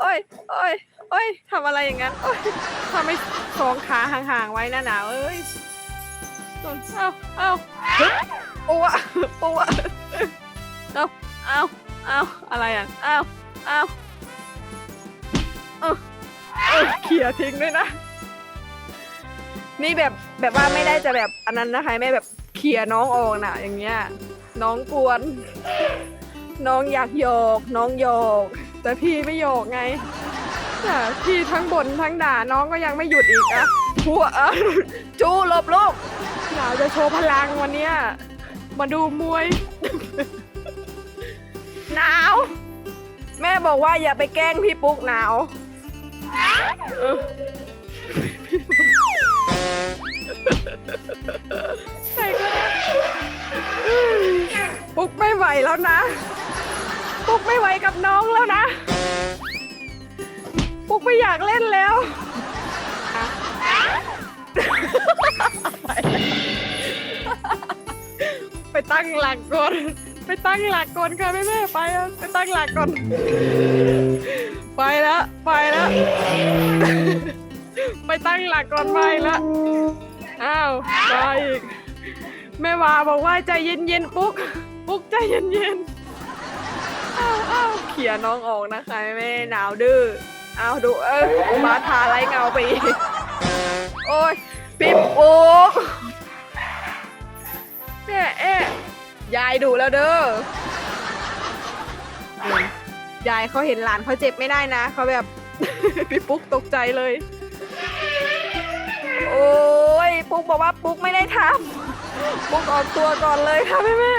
โอ้ยโอ้ยโอ้ยทำอะไรอย่างนั้นโอ้ยทำให้สองขาห่างๆไว้นะหนาวเอ้ยเอ้าเอ้าฮึบปัวปัวเอ้าเอ้าเอ้าอะไรอะเอ้าเอ้าเออเออเขี่ยทิ้งด้วยนะ นี่แบบแบบว่าไม่ได้จะแบบอันนั้นนะคะแม่แบบเขี่ยน้องออกน่ะ อย่างเงี้ย น้องกวน น้องอยากโยก น้องโยก แต่พี่ไม่โยกไงแต่พี่ทั้งบ่นทั้งด่าน้องก็ยังไม่หยุดอีกอะหัวเออจูหลบลูกหนาวจะโชว์พลังวันเนี้ยมาดูมวย หนาว แม่บอกว่าอย่าไปแกล้งพี่ปุ๊กหนาวใส่ก็ได้ปุ๊กไม่ไหวแล้วนะ ปุ๊กไม่ไหวกับน้องแล้วนะ ปุ๊กไม่อยากเล่นแล้ว ไปตั้งหลักก่อน ไปตั้งหลักก่อนค่ะแม่แม่ไปอะไปตั้งหลักก่อน ไปแล้วไปแล้ว ไปตั้งหลักก่อนไปแล้ว อ้าวไปอีกแม่วาบอกว่าใจเย็นๆปุ๊ก ปุ๊กใจเย็นๆ เขี่ยน้องออกนะคะแม่หนาวดื้อเอาดูเออบาทาไรเงาไปอีกโอ้ยปิ๊บปุ๊กเนี่ยเอ๊ะยายดูแล้วเด้อยายเขาเห็นหลานเขาเจ็บไม่ได้นะเขาแบบ พี่ปุ๊กตกใจเลย โอ้ยปุ๊กบอกว่าปุ๊กไม่ได้ทำปุ๊กออกตัวก่อนเลยค่ะแม่แม่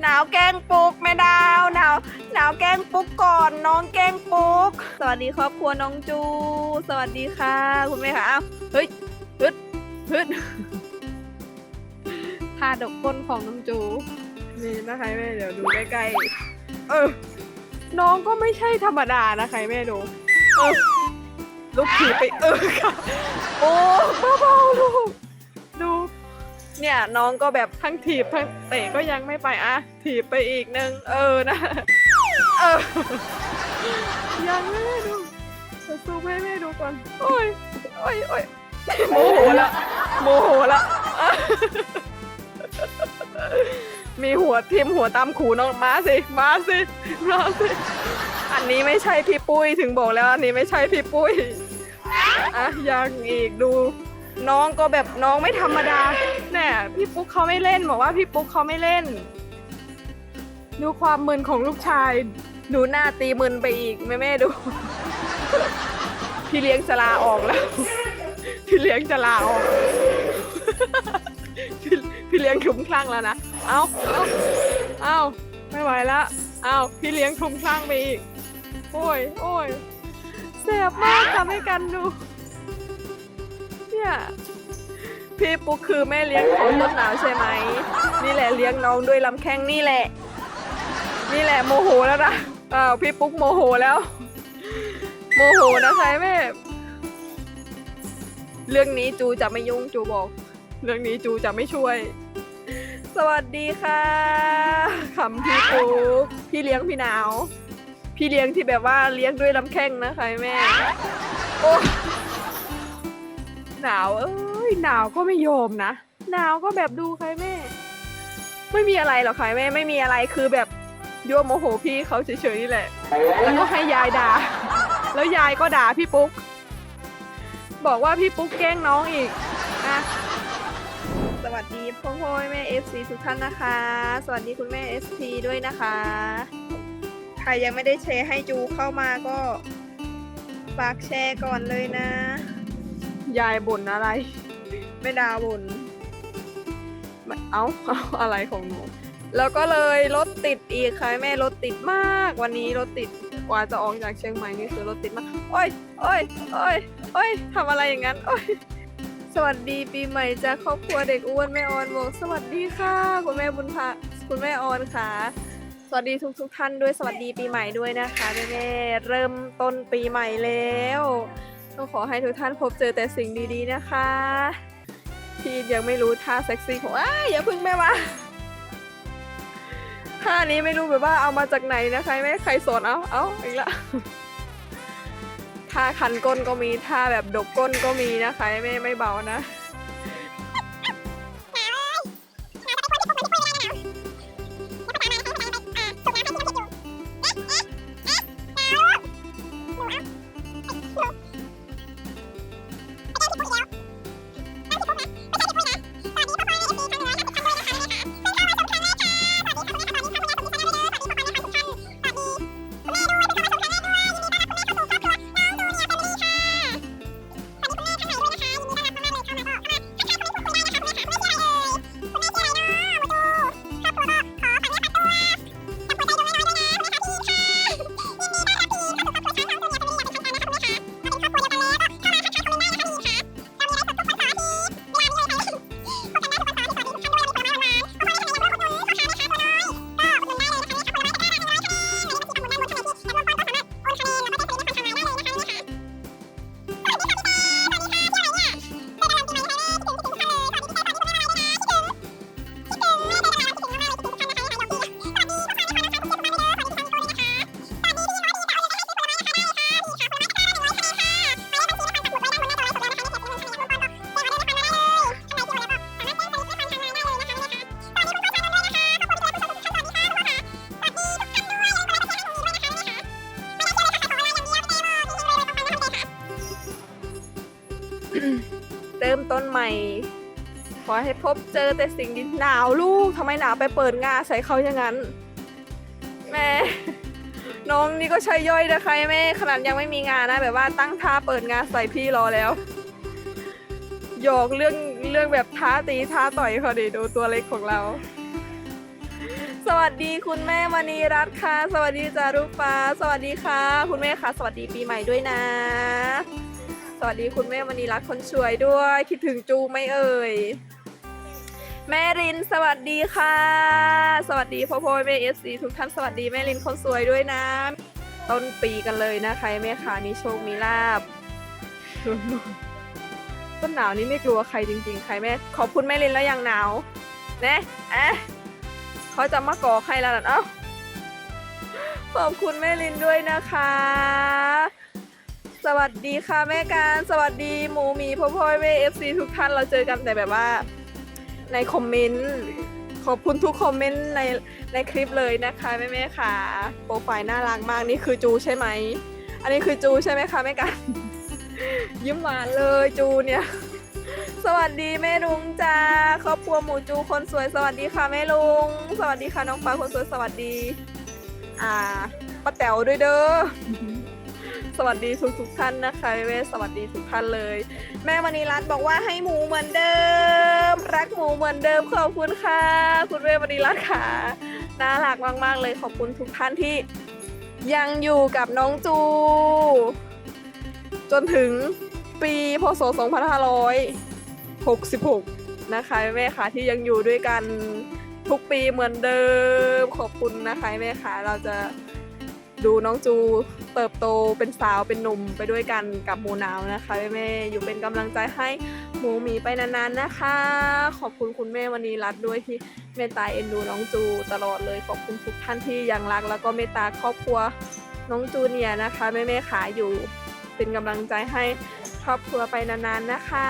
หนาวแกล้งปุ๊กแม่ดาวหนาวาวแกล้งปุ๊กก่อน น้องแกล้งปุ๊ก สวัสดีครอบครัวน้องจู สวัสดีค่ะ คุณแม่ค่ะอ้าวเฮ้ยฮึดฮึดท่าดกก้นของน้องจู นี่นะคะแม่เดี๋ยวดูใกล้ๆเออน้องก็ไม่ใช่ธรรมดานะคะแม่ดูเออลูกถีบไปเออค่ะโอ้เบาๆลูกดูเนี่ยน้องก็แบบทั้งถีบทั้งเตะก็ยังไม่ไปอะถีบไปอีกนึงเออนะ เออยังไม่ได้ดูจะซูมให้แม่ดูก่อนโอ้ยโอ้ยโอ้ยโมโหละโมโหละมีหัวทิมหัวตามขูน้องมาสิมาสิมาสิอันนี้ไม่ใช่พี่ปุ้ยถึงบอกแล้ว อันนี้ไม่ใช่พี่ปุ้ยอะยังอีกดู น้องก็แบบน้องไม่ธรรมดาเนี่ยพี่ปุ๊กเขาไม่เล่นบอกว่าพี่ปุ๊กเขาไม่เล่น ดูความมึนของลูกชาย ดูหน้าตีมึนไปอีก แม่แม่ดู พี่เลี้ยงจะลาออกแล้ว พี่เลี้ยงจะลาออกพี่พี่เลี้ยงคลุ้มคลั่งแล้วนะ เอาเอาเอาไม่ไหวแล้วเอาพี่เลี้ยงคลุ้มคลั่งไปอีก โอ้ย โอ้ยแสบมากทำให้กันดู เนี่ยพี่ปุ๊กคือแม่เลี้ยงของต้นหนาวใช่ไหม นี่แหละเลี้ยงน้องด้วยลำแข้งนี่แหละ นี่แหละโมโหแล้วนะอ้าวพี่ปุ๊กโมโหแล้ว โมโหนะคะแม่เรื่องนี้จูจะไม่ยุ่งจูบอก เรื่องนี้จูจะไม่ช่วย สวัสดีค่ะขำพี่ปุ๊กพี่เลี้ยงพี่หนาว พี่เลี้ยงที่แบบว่าเลี้ยงด้วยลำแข้งนะคะแม่โอ้หนาวเอ้ยหนาวก็ไม่ยอมนะหนาวก็แบบดูใครแม่ ไม่มีอะไรหรอกค่ะแม่ไม่มีอะไรคือแบบ ยั่วโมโหพี่เขาเฉยๆนี่แหละ แล้วก็ให้ยายด่า แล้วยายก็ด่าพี่ปุ๊ก บอกว่าพี่ปุ๊กแกล้งน้องอีกอะสวัสดีพ่อพ่อแม่เอฟซีทุกท่านนะคะ สวัสดีคุณแม่เอสพีด้วยนะคะ ใครยังไม่ได้แชร์ให้จูเข้ามาก็ฝากแชร์ก่อนเลยนะ ยายบ่นอะไร ไม่ดาบ่นไม่เอาเอาอะไรของหนู แล้วก็เลยรถติดอีกค่ะแม่รถติดมาก วันนี้รถติดกว่าจะออกจากเชียงใหม่นี่คือรถติดมากโอ้ยโอ้ยโอ้ยโอ้ยทำอะไรอย่างนั้นโอ้ยสวัสดีปีใหม่จากครอบครัวเด็กอ้วนแม่ออนบอกสวัสดีค่ะ คุณแม่บุญพะคุณแม่ออนค่ะ สวัสดีทุกทุกท่านด้วยสวัสดีปีใหม่ด้วยนะคะแม่แม่เริ่มต้นปีใหม่แล้วต้องขอให้ทุกท่านพบเจอแต่สิ่งดีๆนะคะพี่ยังไม่รู้ท่าเซ็กซี่ของอ้าอย่าพึ่งแม่มา ท่านี้ไม่รู้แบบว่าเอามาจากไหนนะใครไม่ใครสอนเอาเอาอีกละท่าคันก้นก็มีท่าแบบดกก้นก็มีนะใครไม่ไม่เบานะ พบเจอแต่สิ่งดีหนาวลูกทำไมหนาวไปเปิดงาใส่เขาอย่างนั้นแม่น้องนี่ก็ใช่ย่อยนะคะแม่ขนาดยังไม่มีงานนะ แบบว่าตั้งท่าเปิดงานใส่พี่รอแล้วหยอกเรื่องเรื่องแบบท้าตีท้าต่อยเขาดิดูตัวเล็กของเรา สวัสดีคุณแม่มณีรัตน์ค่ะ สวัสดีจารุฟ้า สวัสดีค่ะ คุณแม่ค่ะ สวัสดีปีใหม่ด้วยนะ สวัสดีคุณแม่มณีรัตน์คนสวยด้วย คิดถึงจูไหม่เอ่ย แม่รินสวัสดีค่ะ สวัสดีพ่อพ่อแม่เอฟซีทุกท่านสวัสดีแม่รินคนสวยด้วยนะ ต้นปีกันเลยนะใครแม่ขามีโชคมีลาบต้นหนาวนี้ไม่กลัวใครจริง ๆ ใครแม่ขอบคุณแม่รินแล้วยังหนาวนะเอ๊ะเขาจะมาก่อใครแล้วนะเอ้าขอบคุณแม่รินด้วยนะคะ สวัสดีค่ะแม่การสวัสดีหมูหมีพ่อพ่อแม่เอฟซีทุกท่านเราเจอกันแต่แบบว่า ในคอมเมนต์ขอบคุณทุกคอมเมนต์ในในคลิปเลยนะคะแม่แม่ค่ะโปรไฟล์น่ารักมากนี่คือจูใช่ไหมอันนี้คือจูใช่ไหมคะแม่กันยิ้มหวานเลยจูเนี่ยสวัสดีแม่ลุงจ้าครอบครัวหมูจูคนสวยสวัสดีค่ะแม่ลุง สวัสดีค่ะน้องฟ้าคนสวยสวัสดี อ่าป้าแต๋วด้วยเด้อ สวัสดีทุกทุกท่านนะคะแม่สวัสดีทุกท่านเลย แม่มณีรัตน์บอกว่าให้หมูเหมือนเดิม รักหมูเหมือนเดิมขอบคุณค่ะ คุณแม่มณีรัตน์ค่ะน่ารักมากๆเลยขอบคุณทุกท่านที่ ยังอยู่กับน้องจู จนถึงปีพศ 2566 นะคะแม่ค่ะที่ยังอยู่ด้วยกันทุกปีเหมือนเดิมขอบคุณนะคะแม่ค่ะเราจะ ดูน้องจูเติบโตเป็นสาวเป็นหนุ่มไปด้วยกันกับหมูนาวนะคะแม่อยู่เป็นกำลังใจให้หมูหมีไปนานๆนะคะ ขอบคุณคุณแม่วันนี้รัตน์ด้วยที่เมตตาเอ็นดูน้องจูตลอดเลยขอบคุณทุกท่านที่ยังรัก แล้วก็เมตตาครอบครัวน้องจูเนียนะคะแม่ๆขาอยู่เป็นกำลังใจให้ครอบครัวไปนานๆนะคะ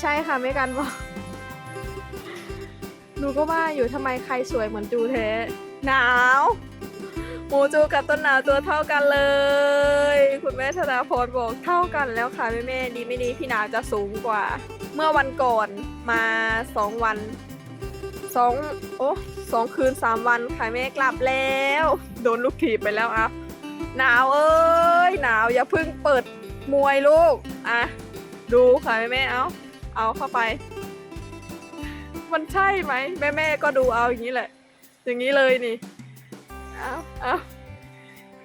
ใช่ค่ะไม่กันบอก หนูก็ว่าอยู่ทำไมใครสวยเหมือนจูแท้หนาวหมูจูกับต้นหนาวตัวเท่ากันเลย คุณแม่ธนาพรบอกเท่ากันแล้วค่ะแม่แม่ดีไม่ดีพี่หนาวจะสูงกว่า เมื่อวันก่อนมาสองวันสองโอ้สองคืนสามวันค่ะแม่กลับแล้ว โดนลูกถีบไปแล้วอะหนาวเอ้ยหนาวอย่าเพิ่งเปิดมวยลูกอะดูค่ะแม่แม่เอาเอาเข้าไป มันใช่ไหมแม่แม่ก็ดูเอาอย่างนี้แหละ อย่างนี้เลยนี่เอาเอา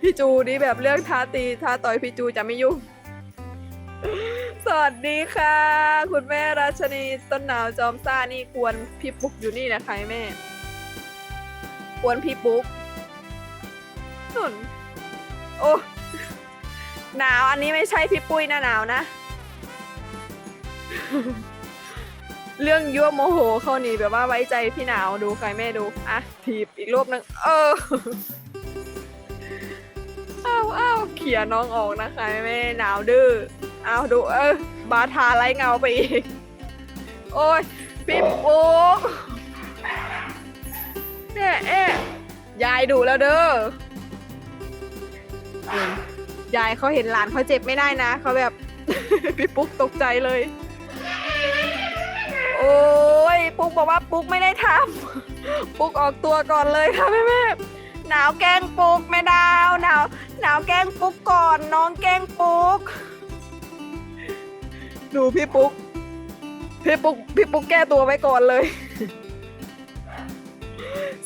พี่จูนี่แบบเรื่องท้าตีท้าต่อยพี่จูจะไม่ยุ่ง สวัสดีค่ะ คุณแม่ราชนีต้นหนาวจอมซ่านี่กวนพี่ปุ๊กอยู่นี่นะคะแม่กวนพี่ปุ๊กนุนโอ้หนาวอันนี้ไม่ใช่พี่ปุ้ยนะหนาวนะ เรื่องยั่วโมโหเขานี่แบบว่าไว้ใจพี่หนาวดูใครแม่ดู อะถีบอีกรอบนึงเออเขี่ยน้องออกนะคะแม่หนาวดื้อเอาดูเออบาทาไล่เงาไปอีก โอ้ยพี่ปุ๊กเนี่ยเอ๊ะยายดูแล้วเด้อยายเขาเห็นหลานเขาเจ็บไม่ได้นะเขาแบบ พี่ปุ๊กตกใจเลย โอ้ยปุ๊กบอกว่าปุ๊กไม่ได้ทำปุ๊กออกตัวก่อนเลยค่ะแม่แม่หนาวแกล้งปุ๊กแม่ดาวหนาวหนาวแกล้งปุ๊กก่อนน้องแกล้งปุ๊กดูพี่ปุ๊กพี่ปุ๊กพี่ปุ๊กแก้ตัวไว้ก่อนเลย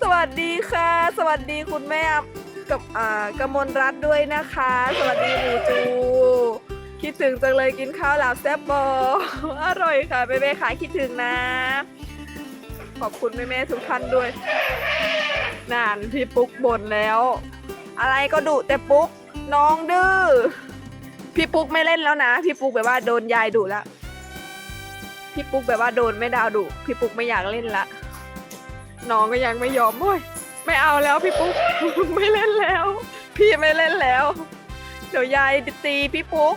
สวัสดีค่ะ สวัสดีคุณแม่กับอ่ากมลรัตน์ด้วยนะคะ สวัสดีหมูจู คิดถึงจังเลยกินข้าวหลาบแซ่บบออร่อยค่ะแม่ๆค่ะคิดถึงนะ ขอบคุณแม่ๆทุกท่านด้วยนานพี่ปุ๊กบ่นแล้ว อะไรก็ดุแต่ปุ๊กน้องดื้อพี่ปุ๊กไม่เล่นแล้วนะ พี่ปุ๊กแบบว่าโดนยายดุแล้วพี่ปุ๊กแบบว่าโดนแม่ดาวดุพี่ปุ๊กไม่อยากเล่นละน้องก็ยังไม่ยอมโอ้ยไม่เอาแล้วพี่ปุ๊กไม่เล่นแล้ว พี่ไม่เล่นแล้ว เดี๋ยวยายตีพี่ปุ๊ก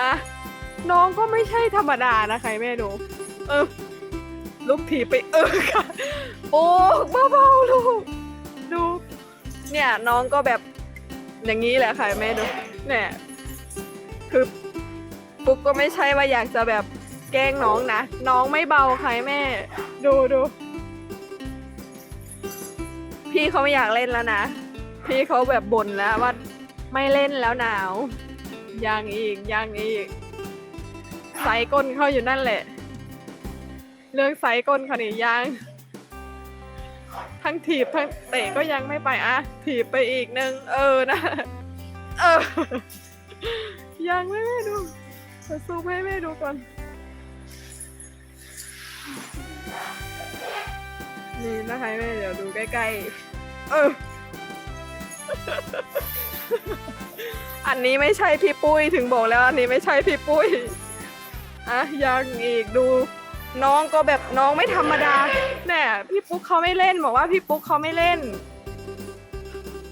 อะน้องก็ไม่ใช่ธรรมดานะใครแม่ดูเออลูกถีบไปเออค่ะปุ๊กเบาๆลูกดู เนี่ยน้องก็แบบอย่างนี้แหละค่ะแม่ดูเนี่ยคือปุ๊กก็ไม่ใช่ว่าอยากจะแบบแกล้งน้องนะ น้องไม่เบาใค่ะแม่ ดูดูพี่เขาไม่อยากเล่นแล้วนะ พี่เขาแบบบ่นแล้วว่าไม่เล่นแล้วหนาว ยังอีกยังอีกไซก้นเขาอยู่นั่นแหละ เรื่องไซก้นเขานี่ยังทั้งถีบทั้งเตะก็ยังไม่ไปอะถีบไปอีกนึงเออนะเออยังไม่แม่ดูจะซูมให้แม่ดูก่อน นี่นะคะแม่เดี๋ยวดูใกล้ๆ เออ อันนี้ไม่ใช่พี่ปุ้ยถึงบอกแล้วอันนี้ไม่ใช่พี่ปุ้ยอะยังอีกดู น้องก็แบบน้องไม่ธรรมดาแน่พี่ปุ๊กเขาไม่เล่นบอกว่าพี่ปุ๊กเขาไม่เล่น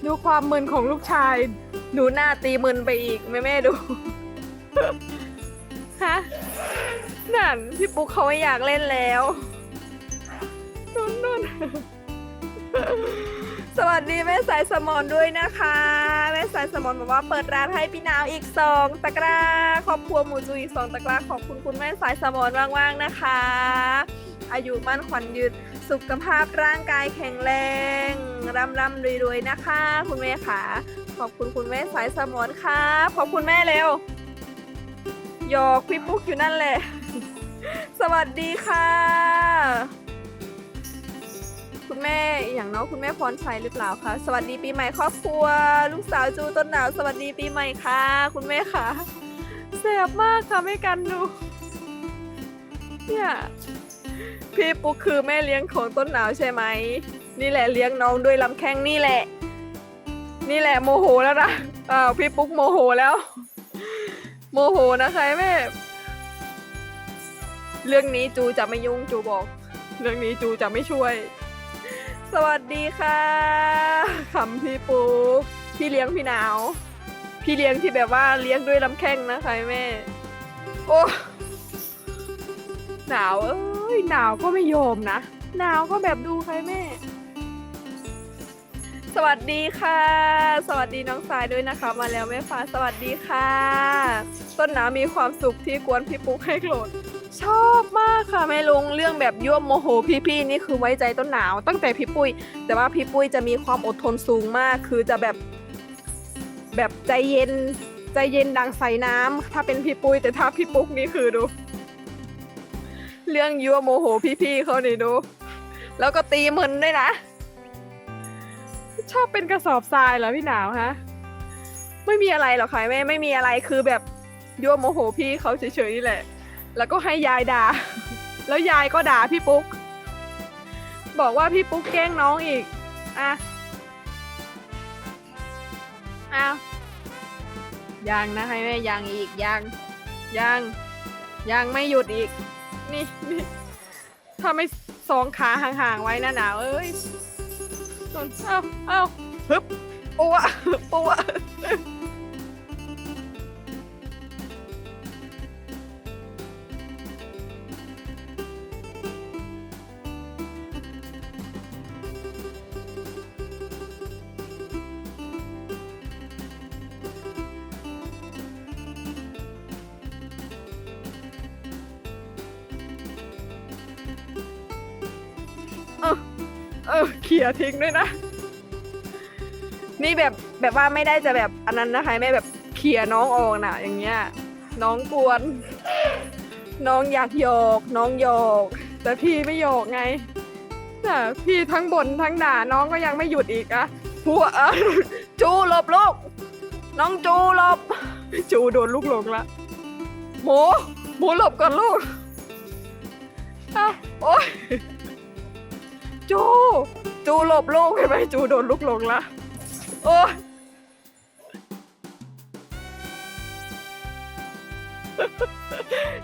ดูความมึนของลูกชาย ดูหน้าตีมึนไปอีกแม่แม่ดูฮะนั่นพี่ปุ๊กเขาไม่อยากเล่นแล้วนุ่นนุ่น สวัสดีแม่สายสมอนด้วยนะคะ แม่สายสมอนบอกว่าเปิดร้านให้พี่นาวอีกสองตะกร้าครอบครัวหมูจูอีกสองตะกร้าขอบคุณคุณแม่สายสมอนว่างๆนะคะ อายุมั่นขวัญยืนสุขภาพร่างกายแข็งแรงร่ำร่ำรวยๆนะคะ คุณแม่ค่ะขอบคุณคุณแม่สายสมอนค่ะขอบคุณแม่เร็วหยอกพี่ปุ๊กอยู่นั่นแหละ สวัสดีค่ะ คุณแม่อย่างน้องคุณแม่พรชัยหรือเปล่าคะสวัสดีปีใหม่ครอบครัว ลูกสาวจูต้นหนาวสวัสดีปีใหม่ค่ะ คุณแม่ค่ะแสบมากค่ะแม่กันดูเนี่ยพี่ปุ๊กคือแม่เลี้ยงของต้นหนาวใช่ไหมนี่แหละเลี้ยงน้องด้วยลำแข้งนี่แหละ นี่แหละโมโหแล้วนะอ้าวพี่ปุ๊กโมโหแล้ว โมโหนะคะแม่เรื่องนี้จูจะไม่ยุ่งจูบอก เรื่องนี้จูจะไม่ช่วย สวัสดีค่ะขำพี่ปุ๊กพี่เลี้ยงพี่หนาว พี่เลี้ยงที่แบบว่าเลี้ยงด้วยลำแข้งนะคะแม่ โอ้หนาวเอ้ยหนาวก็ไม่ยอมนะหนาวก็แบบดูใครแม่ สวัสดีค่ะ สวัสดีน้องสายด้วยนะคะ มาแล้วแม่ฟ้าสวัสดีค่ะ ต้นหนาวมีความสุขที่กวนพี่ปุ๊กให้โกรธชอบมากค่ะแม่ลุงเรื่องแบบยั่วโมโหพี่ๆนี่คือไว้ใจต้นหนาวตั้งแต่พี่ปุ้ย แต่ว่าพี่ปุ้ยจะมีความอดทนสูงมาก คือจะแบบแบบใจเย็นใจเย็นดังใส่น้ำถ้าเป็นพี่ปุ้ยแต่ถ้าพี่ปุ๊กนี่คือดู เรื่องยั่วโมโหพี่ๆเขานี่ดู แล้วก็ตีมึนด้วยนะ ชอบเป็นกระสอบทรายเหรอพี่หนาวฮะ ไม่มีอะไรหรอกค่ะแม่ไม่มีอะไรคือแบบยั่วโมโหพี่เขาเฉยๆนี่แหละ แล้วก็ให้ยายด่า แล้วยายก็ด่าพี่ปุ๊ก บอกว่าพี่ปุ๊กแกล้งน้องอีก อะ อ้าว ยังนะให้แม่ยังอีกยัง ยัง ยังไม่หยุดอีก นี่นี่ถ้าไม่สองขาห่างๆไว้นะหนาวเอ้ย เอ้าเอ้าฮึบปัวปัว อเขี่ยทิ้งด้วยนะ นี่แบบแบบว่าไม่ได้จะแบบอันนั้นนะคะ ไม่แบบเขี่ยน้องออกนะอย่างเงี้ย น้องกวน น้องอยากโยก น้องโยก แต่พี่ไม่โยกไงน่ะพี่ทั้งบนทั้งด่าน้องก็ยังไม่หยุดอีกอะหัวเออจูหลบลูก น้องจูหลบ จูโดนลูกหลงละหมูหมูหลบก่อนลูกอ้าวโอ๊ย จู จูหลบลูกเห็นไหมจูโดนลูกหลงละโอ้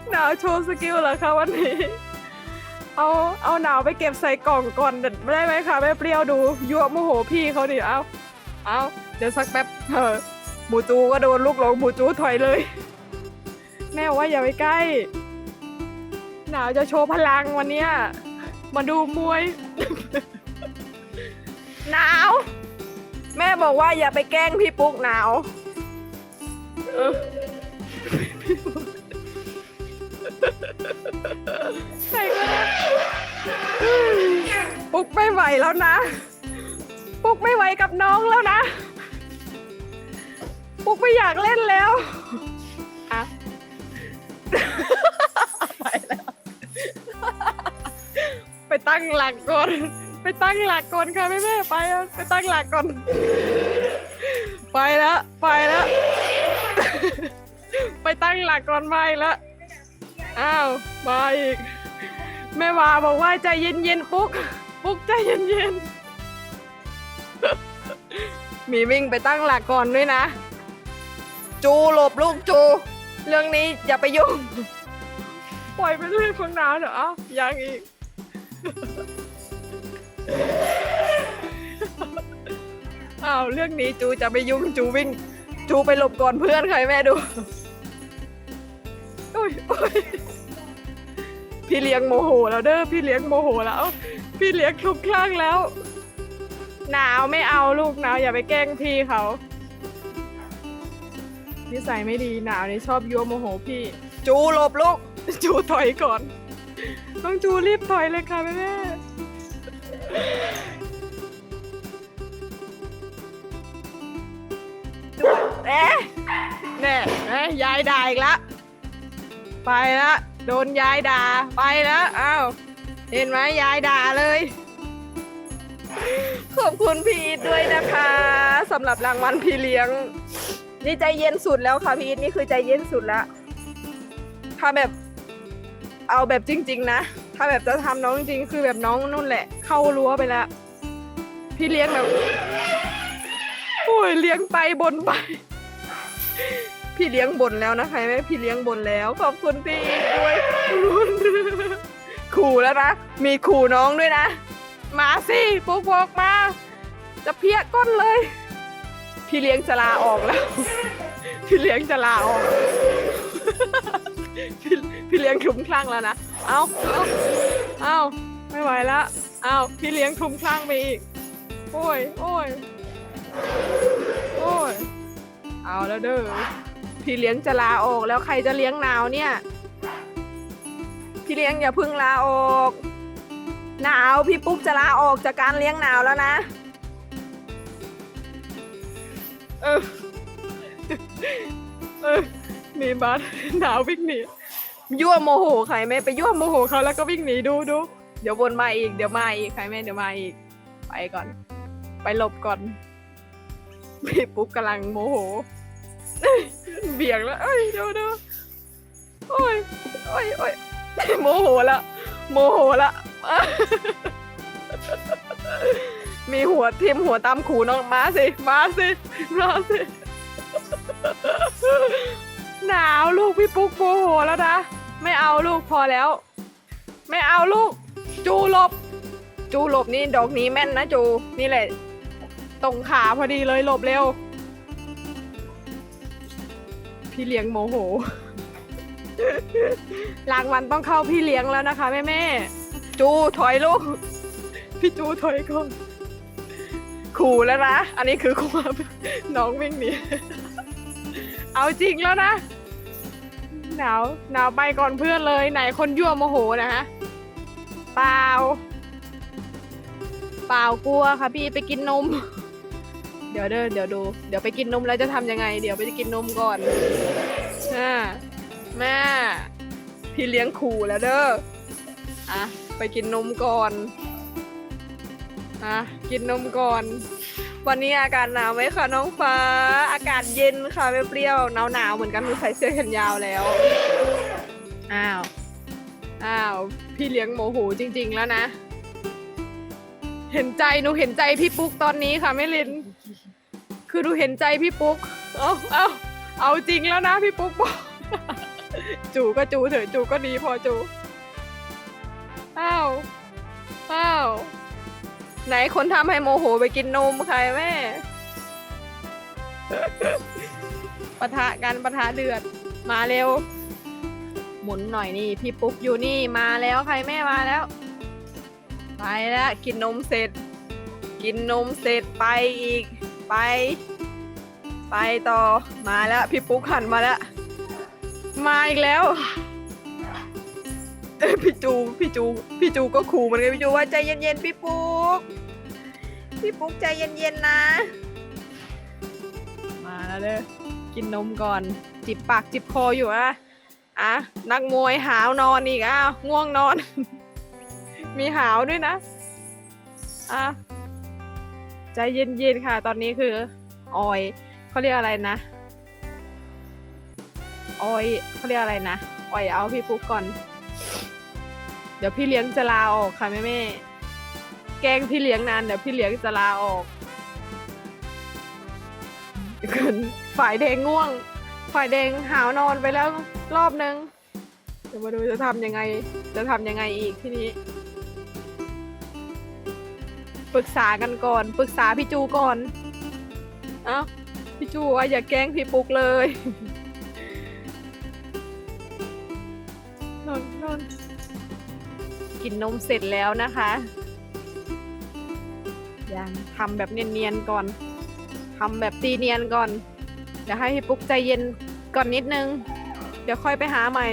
หนาวโชว์สกิลเหรอคะวันนี้ เอาเอาหนาวไปเก็บใส่กล่องก่อนได้ไหมคะแม่เปรี้ยวดูยั่วโมโหพี่เขาดิเอาเอาเดี๋ยวสักแป๊บเออหมูจูก็โดนลูกหลงหมูจูถอยเลย แม่ว่าอย่าไปใกล้ หนาวจะโชว์พลังวันเนี้ย มาดูมวย หนาว แม่บอกว่าอย่าไปแกล้งพี่ปุ๊กหนาวเออใส่ก็ได้ปุ๊กไม่ไหวแล้วนะ ปุ๊กไม่ไหวกับน้องแล้วนะ ปุ๊กไม่อยากเล่นแล้วอะ ไปตั้งหลักก่อน ไปตั้งหลักก่อนค่ะแม่แม่ไปอะไปตั้งหลักก่อน ไปแล้วไปแล้วไปตั้งหลักก่อนมาอีกแล้วอ้าวมาอีก แม่วาบอกว่าใจเย็นๆปุ๊ก ปุ๊กใจเย็นๆมีวิ่งไปตั้งหลักก่อนด้วยนะ จูหลบลูกจู เรื่องนี้อย่าไปยุ่ง ปล่อยเป็นเรื่องของนาวเถอะอ้าวยังอีก อ้าวเรื่องนี้จูจะไม่ยุ่งจูวิ่ง จูไปหลบก่อนเพื่อนใครแม่ดูโอ้ยโอ้ยพี่เลี้ยงโมโหแล้วเด้อพี่เลี้ยงโมโหแล้ว พี่เลี้ยงคลุกคลั่งแล้ว หนาวไม่เอาลูกหนาวอย่าไปแกล้งพี่เขานิสัยไม่ดีหนาวนี่ชอบยั่วโมโหพี่ จูหลบลูกจูถอยก่อน ต้องจูรีบถอยเลยค่ะแม่แม่เอ๊ะแน่แน่ยายด่าอีกล้วไปล้วโดนยายด่าไปล้วอ้าวเห็นไหมยายด่าเลย ขอบคุณพีทด้วยนะคะสำหรับรางวัลพี่เลี้ยง นี่ใจเย็นสุดแล้วค่ะพีทนี่คือใจเย็นสุดแล้วถ้าแบบ เอาแบบจริง ๆ นะ ถ้าแบบจะทำน้องจริงคือแบบน้องนู่นแหละ เข้ารั้วไปแล้ว พี่เลี้ยงแบบโอ้ยเลี้ยงไปบนไป พี่เลี้ยงบนแล้วนะคะแม่พี่เลี้ยงบนแล้ว ขอบคุณพี่ด้วยรุ่นขู่แล้วนะ มีขู่น้องด้วยนะ มาสิปุ๊กบอกมา จะเพี้ยก้นเลย พี่เลี้ยงจะลาออกแล้ว พี่เลี้ยงจะลาออก พี่พี่เลี้ยงคลุ้มคลั่งแล้วนะ เอาเอาเอาไม่ไหวแล้วเอาพี่เลี้ยงคลุ้มคลั่งไปอีก โอ้ย โอ้ย โอ้ย เอาแล้วเด้อ พี่เลี้ยงจะลาออกแล้วใครจะเลี้ยงนาวเนี่ย พี่เลี้ยงอย่าพึ่งลาออกหนาวพี่ปุ๊กจะลาออกจากการเลี้ยงหนาวแล้วนะ เออ เออ มีบัสหนาววิ่งหนียั่วโมโหใครไหมไปยั่วโมโหเขาแล้วก็วิ่งหนีดูดูเดี๋ยววนมาอีกเดี๋ยวมาอีกใครไหมเดี๋ยวมาอีก ไปก่อน ไปหลบก่อนพี่ปุ๊กกำลังโมโหเอ้ยเบี่ยงแล้วเอ้ยเดี๋ยวเดี๋ยวโอ้ยโอ้ยโอ้ยโมโหละโมโหละมีหัวทิมหัวตามขู่น้องมาสิ มาสิ มาสิ หนาวลูกพี่ปุ๊กโมโหแล้วนะ ไม่เอาลูกพอแล้ว ไม่เอาลูก จูหลบ จูหลบนี่ดอกนี้แม่นนะจูนี่แหละ ตรงขาพอดีเลยหลบเร็ว พี่เลี้ยงโมโหรางวัลต้องเข้าพี่เลี้ยงแล้วนะคะแม่แม่ๆจูถอยลูก พี่จูถอยก่อนขู่แล้วนะ อันนี้คือความน้องวิ่งหนีเอาจริงแล้วนะ หนาวหนาวไปก่อนเพื่อนเลยไหนคนยั่วโมโหนะฮะเปล่าเปล่ากลัวค่ะพี่ไปกินนม เดี๋ยวเดินเดี๋ยวดู เดี๋ยวไปกินนมแล้วจะทำยังไง เดี๋ยวไปกินนมก่อนอ่าแม่ พี่เลี้ยงขู่แล้วเด้ออะไปกินนมก่อนอะกินนมก่อน วันนี้อากาศหนาวไหมคะน้องฟ้า อากาศเย็นค่ะไม่เปรี้ยวหนาวหนาวๆเหมือนกันหนูใส่เสื้อแขนยาวแล้ว อ้าว อ้าว พี่เลี้ยงโมโหจริง ๆ แล้วนะ เห็นใจหนูเห็นใจพี่ปุ๊กตอนนี้ค่ะแม่ลิน คือหนูเห็นใจพี่ปุ๊ก เอาเอาเอาจริงแล้วนะพี่ปุ๊กบอกจูก็จูเถอะจูก็ดีพอจู อ้าว อ้าว ไหนคนทำให้โมโหไปกินนมใครแม่ ปะทะกันปะทะเดือด มาเร็ว หมุนหน่อยนี่ พี่ปุ๊กอยู่นี่มาแล้วใครแม่มาแล้ว ไปแล้ว กินนมเสร็จ กินนมเสร็จไปอีก ไป ไปต่อมาแล้ว พี่ปุ๊กหันมาแล้ว มาอีกแล้ว อ้ยพี่จูพี่จูพี่จูก็ขู่เหมือนกันพี่จูว่าใจเย็นๆพี่ปุ๊กพี่ปุ๊กใจเย็นๆนะ มาแล้วเด้อกินนมก่อน จิบปากจิบคออยู่อะอะนักมวยหาวนอนอีกอ้าวง่วงนอน มีหาวด้วยนะอะใจเย็นๆค่ะ ตอนนี้คือออยเขาเรียกอะไรนะออยเขาเรียกอะไรนะออยเอาพี่ฟุกก่อน เดี๋ยวพี่เลี้ยงจะลาออกค่ะแม่แม่แกล้งพี่เลี้ยงนานเดี๋ยวพี่เลี้ยงจะลาออกฝ่ายแดงง่วง ฝ่ายแดงหาวนอนไปแล้วรอบนึง เดี๋ยวมาดูจะทำยังไง จะทำยังไงอีกทีนี้ ปรึกษากันก่อน ปรึกษาพี่จูก่อน เอ้า พี่จูว่าอย่าแกล้งพี่ปุกเลยนอนนอน กินนมเสร็จแล้วนะคะยังทำแบบเนียนๆก่อนทำแบบตีเนียนก่อน เดี๋ยวให้พี่ปุ๊กใจเย็นก่อนนิดนึง เดี๋ยวค่อยไปหาใหม่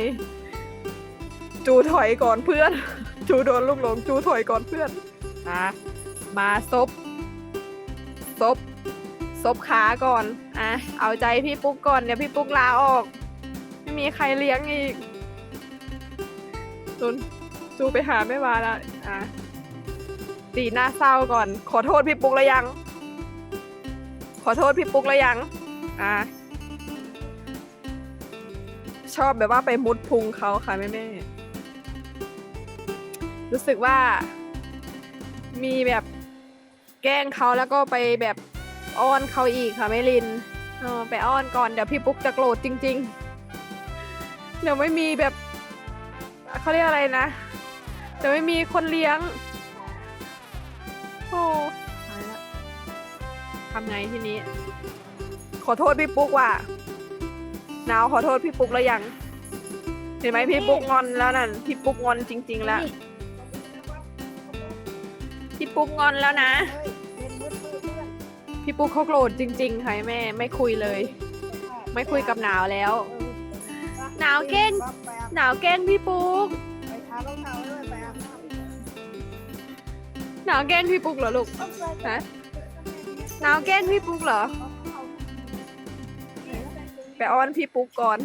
จูถอยก่อนเพื่อน จูโดนลูกหลงจูถอยก่อนเพื่อนนะมาซบซบซบขาก่อนอะเอาใจพี่ปุ๊กก่อนเดี๋ยวพี่ปุ๊กลาออก ไม่มีใครเลี้ยงอีกตุน จูไปหาไม่มาแล้วอะตีหน้าเศร้าก่อน ขอโทษพี่ปุ๊กแล้วยัง ขอโทษพี่ปุ๊กแล้วยัง อะชอบแบบว่าไปมุดพุงเขาค่ะแม่แม่ๆรู้สึกว่า มีแบบแกล้งเขาแล้วก็ไปแบบอ้อนเขาอีกค่ะแม่ลินเออไปอ้อนก่อนเดี๋ยวพี่ปุ๊กจะโกรธจริง ๆ เดี๋ยวไม่มีแบบเขาเรียกอะไรนะ เดี๋ยวไม่มีคนเลี้ยง โอ้ตายละทำไงทีนี้ ขอโทษพี่ปุ๊กว่ะนาวขอโทษพี่ปุ๊กแล้วยัง เห็นไหมพี่ปุ๊กงอนแล้วนั่น พี่ปุ๊กงอนจริง ๆ แล้ว พี่ปุ๊กงอนแล้วนะ พี่ปุ๊กเขาโกรธจริง ๆ ค่ะแม่ ไม่คุยเลย ไม่คุยกับหนาวแล้ว หนาวเก่งหนาวแกล้งพี่ปุ๊ก ไปทารองเท้าด้วยไปอาบน้ หนาวแกล้งพี่ปุ๊กเหรอลูกฮะหนาวแกล้งพี่ปุ๊กเหรอ ไปอ้อนพี่ปุ๊กก่อน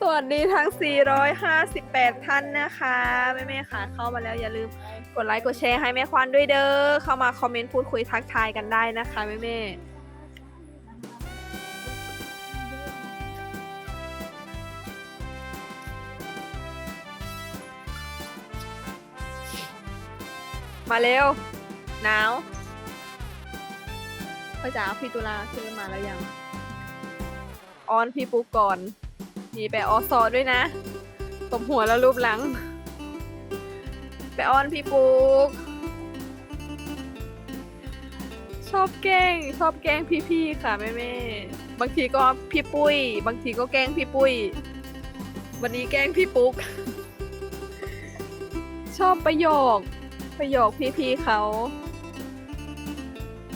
สวัสดีทั้ง 458 ท่านนะคะ แม่แม่ๆค่ะเข้ามาแล้วอย่าลืมกดไลค์กดแชร์ให้แม่ควันด้วยเด้อ เข้ามาคอมเมนต์พูดคุยทักทายกันได้นะคะแม่แม่ มาเร็วหนาวพ่อจ๋าพี่ตุลาขึ้นมาแล้วยังออนพี่ปุ๊กก่อนมีไปออซอด้วยนะตบหัวแล้วรูปหลัง ไปออนพี่ปุ๊กชอบแกล้งชอบแกล้งพี่ๆค่ะแม่ๆบางทีก็พี่ปุ้ย บางทีก็แกล้งพี่ปุ้ย วันนี้แกล้งพี่ปุ๊ก ชอบประโยค ประโยคพี่ๆเขา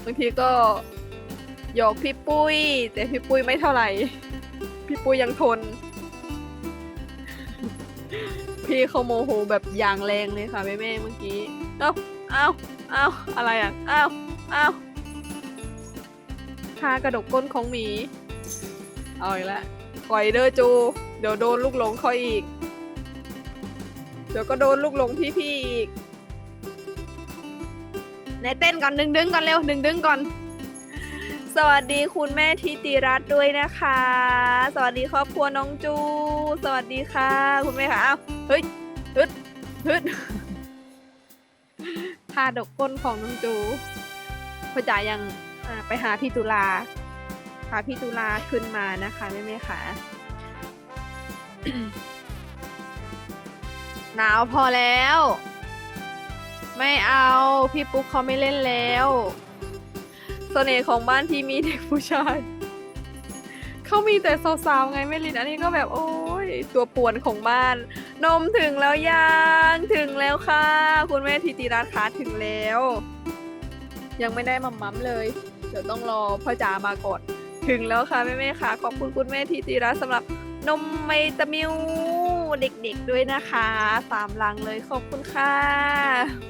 บางทีก็หยอกพี่ปุ้ย แต่พี่ปุ้ยไม่เท่าไหร่ พี่ปุ้ยยังทน พี่เขาโมโหแบบอย่างแรงเลยค่ะแม่แม่ๆเมื่อกี้ เอ้าเอ้าเอ้าอะไรอะ เอ้าเอ้าทากระดกก้นของหมี เอาอีกแล้วปล่อยเด้อจู เดี๋ยวโดนลูกหลงเขาอีก เดี๋ยวก็โดนลูกหลงพี่ๆอีก ไหนเต้นก่อนดึงดึงก่อนเร็วดึงดึงก่อน สวัสดีคุณแม่ทิติรัตน์ด้วยนะคะ สวัสดีครอบครัวน้องจู สวัสดีค่ะ คุณแม่ค่ะอ้าวเฮ้ยฮึดฮึดทาดกก้นของน้องจูพ่อจ๋ายังไปหาพี่ตุลาพาพี่ตุลาขึ้นมานะคะแม่แม่ค่ะหนาวพอแล้ว ไม่เอาพี่ปุ๊กเขาไม่เล่นแล้วเสน่ห์ของบ้านที่มีเด็กผู้ชาย เขามีแต่สาวๆไงไม่ลินอันนี้ก็แบบโอ้ยตัวป่วนของบ้าน นมถึงแล้วยังถึงแล้วค่ะ คุณแม่ทิติรัตน์คะถึงแล้ว ยังไม่ได้มัมมัมเลย เดี๋ยวต้องรอพ่อจ๋ามาก่อนถึงแล้วค่ะแม่ๆค่ะ ขอบคุณคุณแม่ทิติรัตน์สำหรับนมไมตามิวเด็กๆด้วยนะคะสามลังเลยขอบคุณค่ะ